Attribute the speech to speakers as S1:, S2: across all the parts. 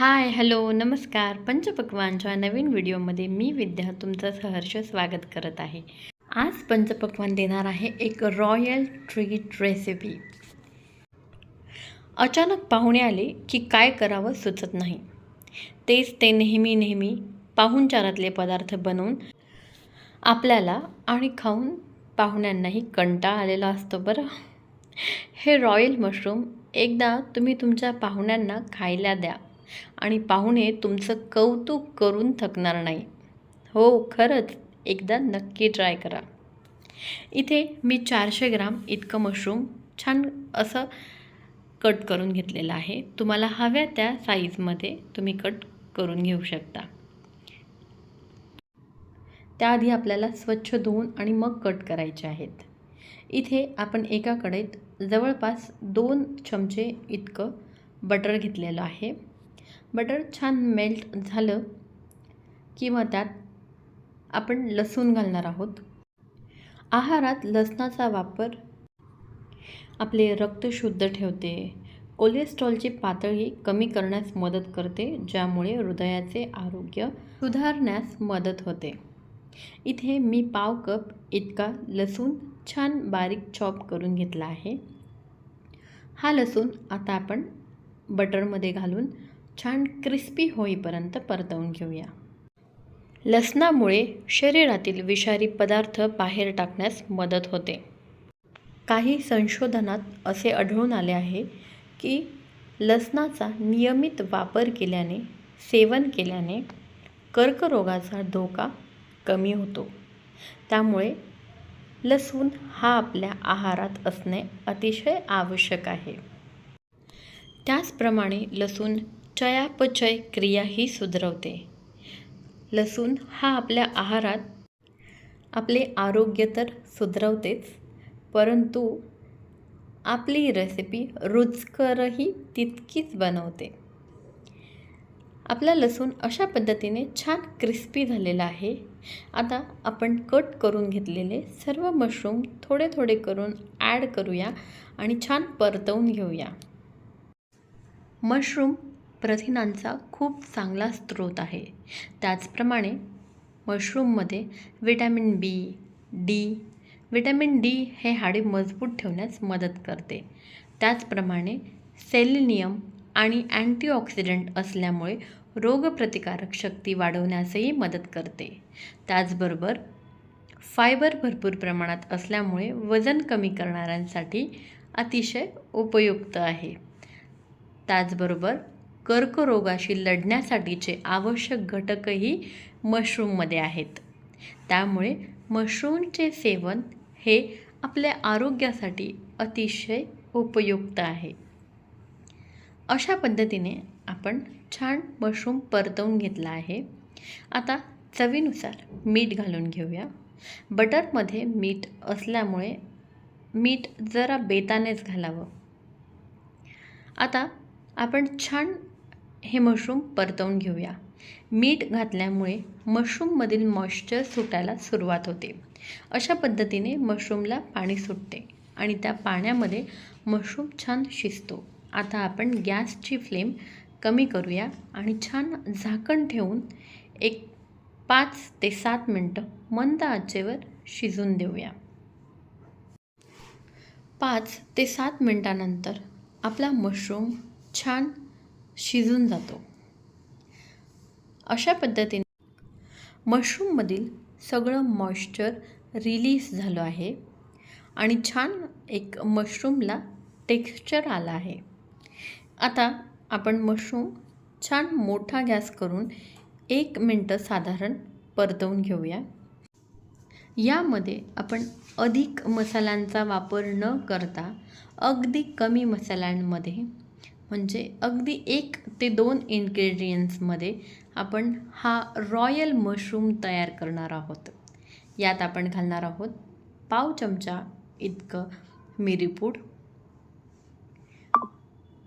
S1: Hi hello नमस्कार. पंचपक्वानच्या नवीन व्हिडिओमध्ये मी विद्या तुमचं सहर्ष स्वागत करत आहे. आज पंचपक्वान देणार आहे एक रॉयल ट्रीट रेसिपी. अचानक पाहुणे आले की काय करावं सुचत नाही. तेच ते नेहमी नेहमी पाहुणचारातले पदार्थ बनवून आपल्याला आणि खाऊन पाहुण्यांनाही कंटाळा आलेला असतो बरं. हे रॉयल मशरूम एकदा तुम्ही तुमच्या पाहुण्यांना खायला द्या. आणि पाहुणे तुमचं कौतुक करून थकणार नाही. हो खरंच. एकदा नक्की ट्राय करा. इथे मी चारशे ग्राम इतकं मशरूम छान असं कट करून घेतलेलं आहे. तुम्हाला हव्या त्या साईजमध्ये तुम्ही कट करून घेऊ शकता. त्याआधी आपल्याला स्वच्छ धुवून आणि मग कट करायचे आहेत. इथे आपण एका कडेत जवळपास दोन चमचे इतकं बटर घेतलेलं आहे. बटर छान मेल्ट झालं किंवा त्यात आपण लसूण घालणार आहोत. आहारात लसणाचा वापर आपले रक्त शुद्ध ठेवते. कोलेस्ट्रॉलची पातळी कमी करण्यास मदत करते ज्यामुळे हृदयाचे आरोग्य सुधारण्यास मदत होते. इथे मी पाव कप इतका लसूण छान बारीक चॉप करून घेतला आहे. हा लसूण आता आपण बटरमध्ये घालून छान क्रिस्पी होईपर्यंत परतवून घेऊया. लसणामुळे शरीरातील विषारी पदार्थ बाहेर टाकण्यास मदत होते. काही संशोधनात असे आढळून आले आहे की लसणाचा नियमित वापर केल्याने सेवन केल्याने कर्करोगाचा धोका कमी होतो. त्यामुळे लसूण हा आपल्या आहारात असणे अतिशय आवश्यक आहे. त्याचप्रमाणे लसूण चयापचय क्रियाही सुधरवते. लसूण हा आपल्या आहारात आपले आरोग्य तर सुधरवतेच परंतु आपली रेसिपी रुचकरही तितकीच बनवते. आपला लसूण अशा पद्धतीने छान क्रिस्पी झालेला आहे. आता आपण कट करून घेतलेले सर्व मशरूम थोडे थोडे करून ॲड करूया आणि छान परतवून घेऊया. मशरूम प्रथिनांचा खूप चांगला स्रोत आहे. त्याचप्रमाणे मशरूममध्ये vitamin B D vitamin D हे हाडे मजबूत ठेवण्यास मदत करते. त्याचप्रमाणे सेलिनियम आणि अँटीऑक्सिडंट असल्यामुळे रोगप्रतिकारक शक्ती वाढवण्यासही मदत करते. त्याचबरोबर फायबर भरपूर प्रमाणात असल्यामुळे वजन कमी करणाऱ्यांसाठी अतिशय उपयुक्त आहे. त्याचबरोबर कर्करोगाशी लढण्यासाठीचे आवश्यक घटकही मशरूममध्ये आहेत. त्यामुळे मशरूमचे सेवन हे आपल्या आरोग्यासाठी अतिशय उपयुक्त आहे. अशा पद्धतीने आपण छान मशरूम परतवून घेतला आहे. आता चवीनुसार मीठ घालून घेऊया. बटरमध्ये मीठ असल्यामुळे मीठ जरा बेतानेच घालावं. आता आपण छान हे मशरूम परतवून घेऊया. मीठ घातल्यामुळे मशरूममधील मॉइश्चर सुटायला सुरुवात होते. अशा पद्धतीने मशरूमला पाणी सुटते आणि त्या पाण्यामध्ये मशरूम छान शिजतो. आता आपण गॅसची फ्लेम कमी करूया आणि छान झाकण ठेवून एक पाच ते सात मिनटं मंद आचेवर शिजून देऊया. पाच ते सात मिनटानंतर आपला मशरूम छान शिजून जातो. अशा पद्धतीने मशरूममधील सगळं मॉइश्चर रिलीज झालं आहे आणि छान एक मशरूमला टेक्स्चर आला आहे. आता आपण मशरूम छान मोठा गॅस करून एक मिनटं साधारण परतवून घेऊया. यामध्ये आपण अधिक मसाल्यांचा वापर न करता अगदी कमी मसाल्यांमध्ये म्हणजे अगदी एक ते दोन इन्ग्रेडियंट्समध्ये आपण हा रॉयल मशरूम तयार करणार आहोत. यात आपण घालणार आहोत पाव चमचा इतकं मिरीपूड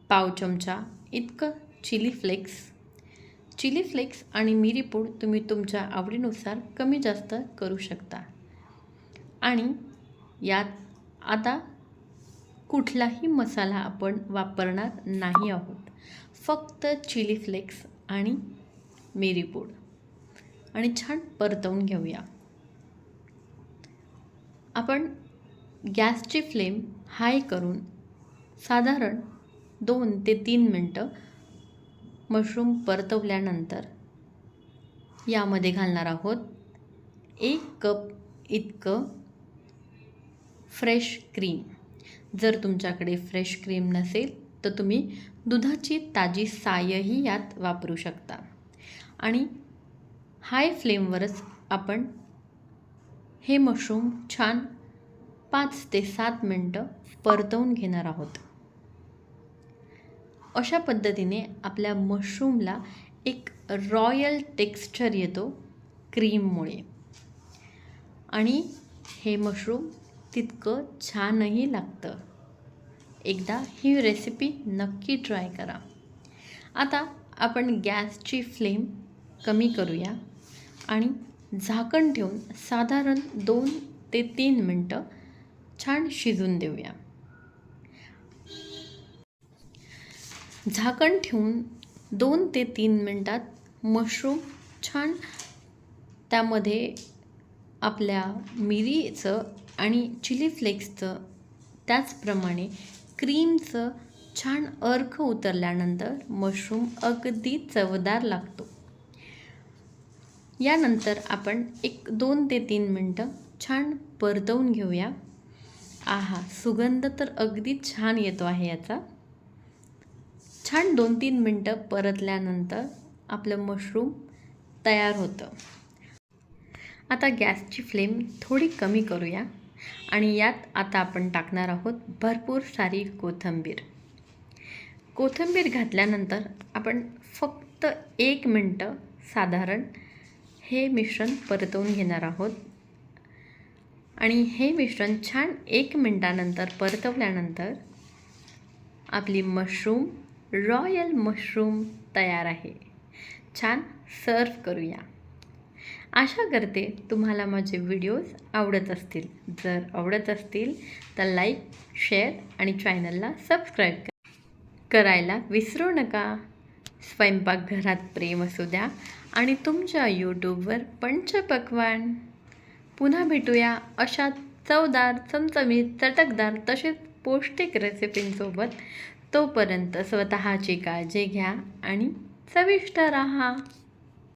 S1: पाव चमचा इतकं चिली फ्लेक्स. चिली फ्लेक्स आणि मिरीपूड तुम्ही तुमच्या आवडीनुसार कमी जास्त करू शकता. आणि यात आता कुठलाही मसाला आपण वापरणार नाही आहोत. फक्त चिली फ्लेक्स आणि मिरीपूड आणि छान परतवून घेऊया. आपण गॅसची फ्लेम हाय करून साधारण दोन ते तीन मिनटं मशरूम परतवल्यानंतर यामध्ये घालणार आहोत एक कप इतकं फ्रेश क्रीम. जर तुमच्याकडे फ्रेश क्रीम नसेल तर तुम्ही दुधाची ताजी सायही यात वापरू शकता. आणि हाय फ्लेमवरच आपण हे मशरूम छान पाच ते सात मिनटं परतवून घेणार आहोत. अशा पद्धतीने आपल्या मशरूमला एक रॉयल टेक्स्चर येतो क्रीममुळे आणि हे मशरूम तितकं छानही लागतं. एकदा ही रेसिपी नक्की ट्राय करा. आता आपण गॅसची फ्लेम कमी करूया आणि झाकण ठेवून साधारण दोन ते तीन मिनटं छान शिजून देऊया. झाकण ठेवून दोन ते तीन मिनटात मशरूम छान त्यामध्ये आपल्या मिरीचं आणि चिली फ्लेक्सचं त्याचप्रमाणे क्रीमचं छान अर्क उतरल्यानंतर मशरूम अगदी चवदार लागतो. यानंतर आपण एक दोन ते तीन मिनटं छान परतवून घेऊया. आहा सुगंध तर अगदी छान येतो आहे याचा. छान दोन तीन मिनटं परतल्यानंतर आपलं मशरूम तयार होतं. आता गॅसची फ्लेम थोडी कमी करूया. आणि यात आता आपण टाकणार आहोत भरपूर सारी कोथिंबीर. कोथिंबीर घातल्यानंतर आपण फक्त एक मिनटं साधारण हे मिश्रण परतवून घेणार आहोत. आणि हे मिश्रण छान एक मिनटानंतर परतवल्यानंतर आपली मशरूम रॉयल मशरूम तयार आहे. छान सर्व करूया. आशा करते तुम्हाला माझे व्हिडिओज आवडत असतील. जर आवडत असतील तर लाईक शेअर आणि चॅनलला सबस्क्राईब करायला विसरू नका. स्वयंपाकघरात प्रेम असू द्या आणि तुमच्या यूट्यूबवर पंचपक्वान. पुन्हा भेटूया अशा चवदार चमचमीत चटकदार तसेच पौष्टिक रेसिपींसोबत तोपर्यंत स्वतःची काळजी घ्या आणि चविष्ट राहा.